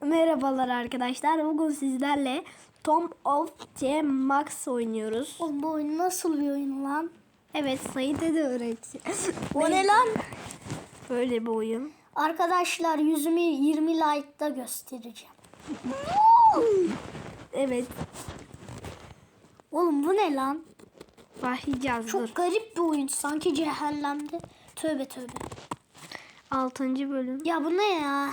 Merhabalar arkadaşlar. Bugün sizlerle Tom of T Max oynuyoruz. Oğlum bu oyun nasıl bir oyun lan? Evet Sait'e de öğreteceğim. O ne lan? Böyle bir oyun. Arkadaşlar yüzümü 20 like'da göstereceğim. Evet. Oğlum bu ne lan? Başlayacağız. Çok Dur. garip bir oyun. Sanki cehennemde. Tövbe tövbe. Altıncı bölüm. Ya bu ne ya?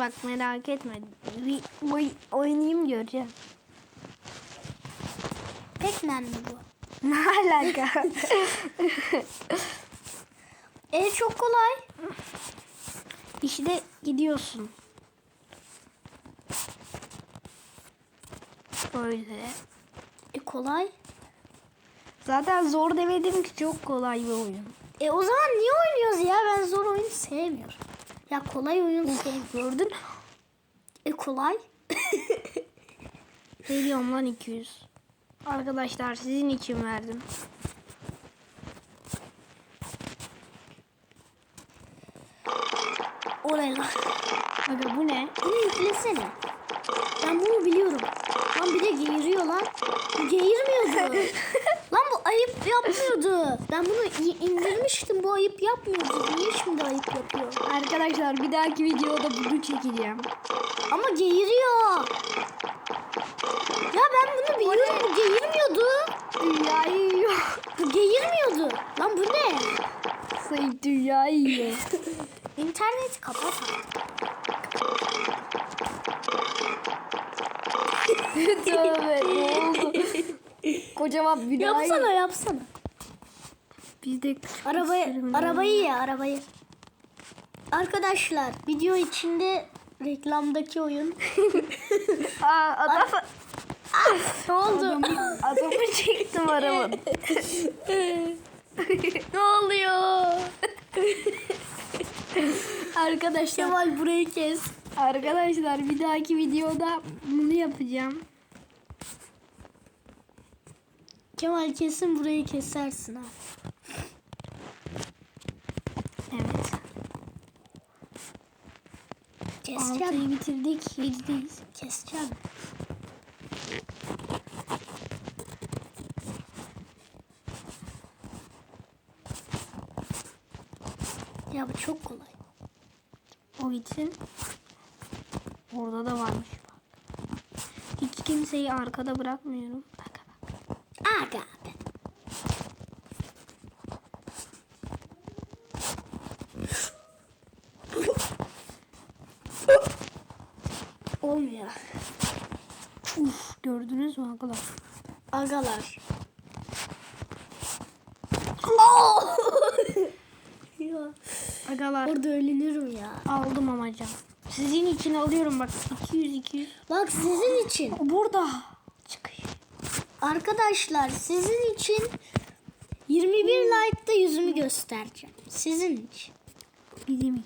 Bak merak etme. Bir oy- oynayayım göreceğim. Pac-Man mi bu? Ne alaka? E çok kolay. işte gidiyorsun. Böyle. E kolay. Zaten zor demedim ki çok kolay bir oyun. E o zaman niye oynuyoruz ya? Ben zor oyun sevmiyorum. Ya kolay oyun sevmiyorum. Gördün? E kolay. Veriyorum lan 200. Arkadaşlar sizin için verdim. O ne lan? Aga bu ne? Bunu yüklesene. Ben bunu biliyorum. Lan bir de geğiriyor lan. Bu geğirmiyordu. ayıp yapmıyordu. Ben bunu indirmiştim. Bu ayıp yapmıyordu. Niye şimdi ayıp yapıyor? Arkadaşlar bir dahaki videoda bunu çekeceğim. Ama geğiriyor. Ya ben bunu biliyorum. Bu geğirmiyordu. Dünyayı yiyor. Bu geğirmiyordu. Lan bu ne? Sayın dünyayı yiyor. İnterneti kapat. Tövbe ne oldu? Kocaman bir Yapsana yapsana. Biz de Arabayı, arabayı ya arabayı. Arkadaşlar video içinde reklamdaki oyun. Aa, adam, ne oldu? adamı, adamı çektim arabanın. ne oluyor? Arkadaşlar Kemal burayı kes. Arkadaşlar bir dahaki videoda bunu yapacağım. Kemal kesin burayı kesersin ha. Evet. Keseceğim. Altıyı bitirdik. Yedideyiz. Keseceğim. Ya bu çok kolay. O gitsin. Orada da varmış bak. Hiç kimseyi arkada bırakmıyorum. Bak bak. Aga be. Olmuyor. Uf gördünüz mü arkadaşlar? Agalar. ya, Agalar orada ölünürüm ya. aldım ama can. Sizin için alıyorum bak 200 200. Bak sizin için. Burada. Arkadaşlar sizin için 21 like'da yüzümü göstereceğim. Sizin için. Bizim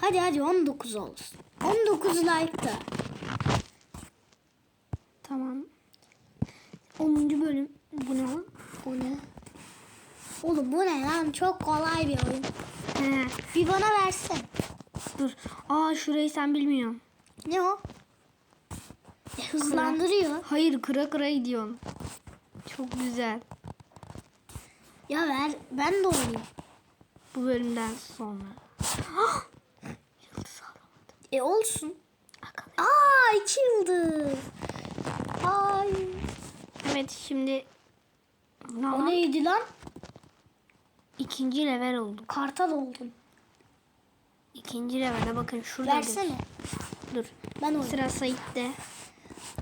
Hadi hadi 19 olsun. 19 like'da. Tamam. 10. bölüm. Bu ne lan? O ne? Oğlum bu ne lan? Çok kolay bir oyun. He, Bir bana versin. dur. Aa şurayı sen bilmiyorsun. Ne o? Hızlandırıyor. Hayır kıra kıra gidiyorsun. Çok güzel. Ya ver. Ben de oynayayım. Bu bölümden sonra. Yıldız alamadım. E olsun. Aa iki yıldız. Ay. Evet şimdi ne O neydi lan? İkinci level olduk. Kartal oldum. İkinci levele bakın şurada. Versene. Dur. Ben oynayayım. Sıra Sait'te.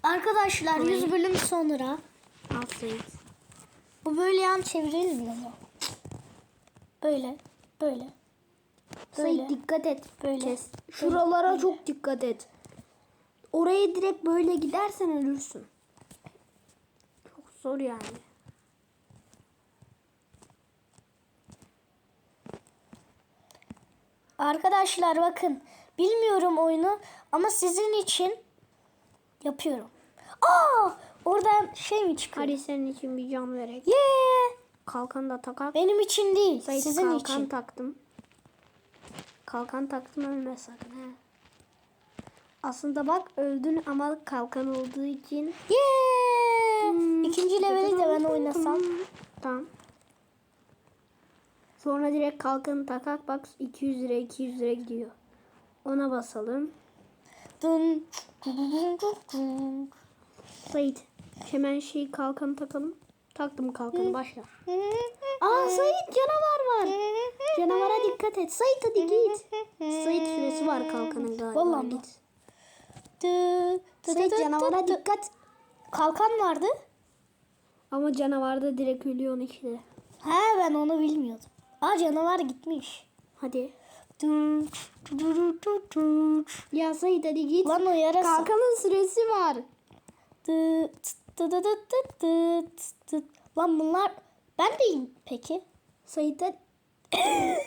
Arkadaşlar Oy. 100 bölüm sonra Sait. bu böyle yan çevirilmiyor mu? Böyle. Böyle. Böyle. Sait dikkat et. Böyle. Kes. Şuralara çok dikkat et. Oraya direkt böyle gidersen ölürsün. Çok zor yani. Arkadaşlar bakın. Bilmiyorum oyunu ama sizin için yapıyorum. Aa! Oradan şey mi çıkıyor? Hadi senin için bir can verek. Yeah! Kalkan da takak. Benim için değil, Sait sizin kalkan için. taktım. Kalkan taktım ölme sakın he. Aslında bak öldün ama kalkan olduğu için. Yeah! İkinci leveli de ben oynasam. Tamam. Sonra direkt kalkanı takak bak 200 lira 200 lira gidiyor. Ona basalım. Dın. Sait hemen şey kalkanı takalım. Taktım kalkanı başla. Aa Sait canavar var. Canavara dikkat et. Sait hadi git. Sait süresi var kalkanın galiba. Vallahi git. Sait canavara dikkat. Kalkan vardı. Ama canavar da direkt ölüyor işte. He ben onu bilmiyordum. Aa canavar gitmiş. Hadi. Dın, dı, dı, dı, dı, dı. Ya Sait hadi git. Lan o yarasa. Kalkanın süresi var. Lan bunlar ben deyim peki. Hadi.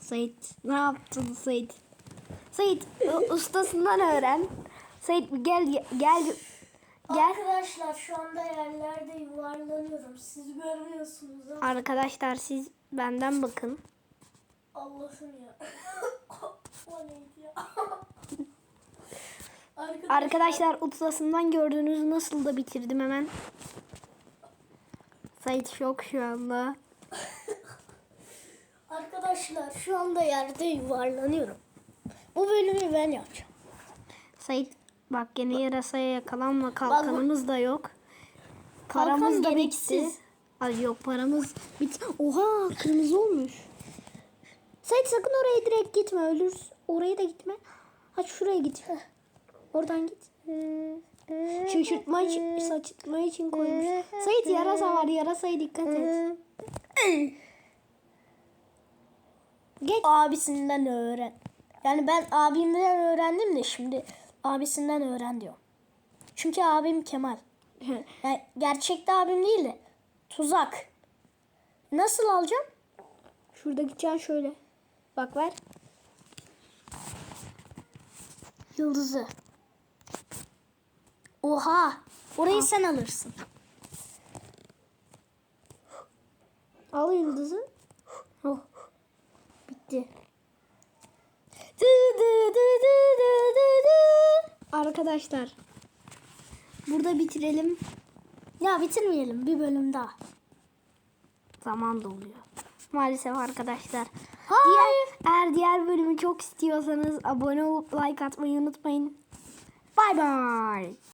Sait ne yaptın Sait? Sait ustasından öğren. Sait gel gel gel. Arkadaşlar şu anda yerlerde yuvarlanıyorum. Siz görmüyorsunuz ama Arkadaşlar siz benden bakın. Allah'ım ya. o neydi ya? Arkadaşlar, Arkadaşlar ustasından gördüğünüz nasıl da bitirdim hemen. Sait şok şu anda. arkadaşlar şu anda yerde yuvarlanıyorum. Bu bölümü ben yapacağım. Sait bak gene yarasaya yakalanma kalkanımız da yok. Kalkan Paramız da bitti. gereksiz. Ay yok paramız bitti. Oha kırmızı olmuş. Sait sakın oraya direkt gitme ölürsün. Oraya da gitme. Hadi şuraya git. Oradan git. Şaşırtma için, saçırtma için koymuş. Sait yarasa var yarasaya dikkat et. Geç. Abisinden öğren. Yani ben abimden öğrendim de şimdi abisinden öğren diyor. Çünkü abim Kemal. Yani gerçekte abim değil de tuzak. Nasıl alacağım? Şurada gideceksin şöyle. Bak ver. Yıldızı. Oha. Orayı sen alırsın. Al yıldızı. Oh. Bitti. Dı dı dı dı dı dı dı. Arkadaşlar. Burada bitirelim. Ya bitirmeyelim bir bölüm daha. Zaman doluyor. Maalesef arkadaşlar. Hayır. Diğer, eğer diğer bölümü çok istiyorsanız abone olup like atmayı unutmayın. Bay bay.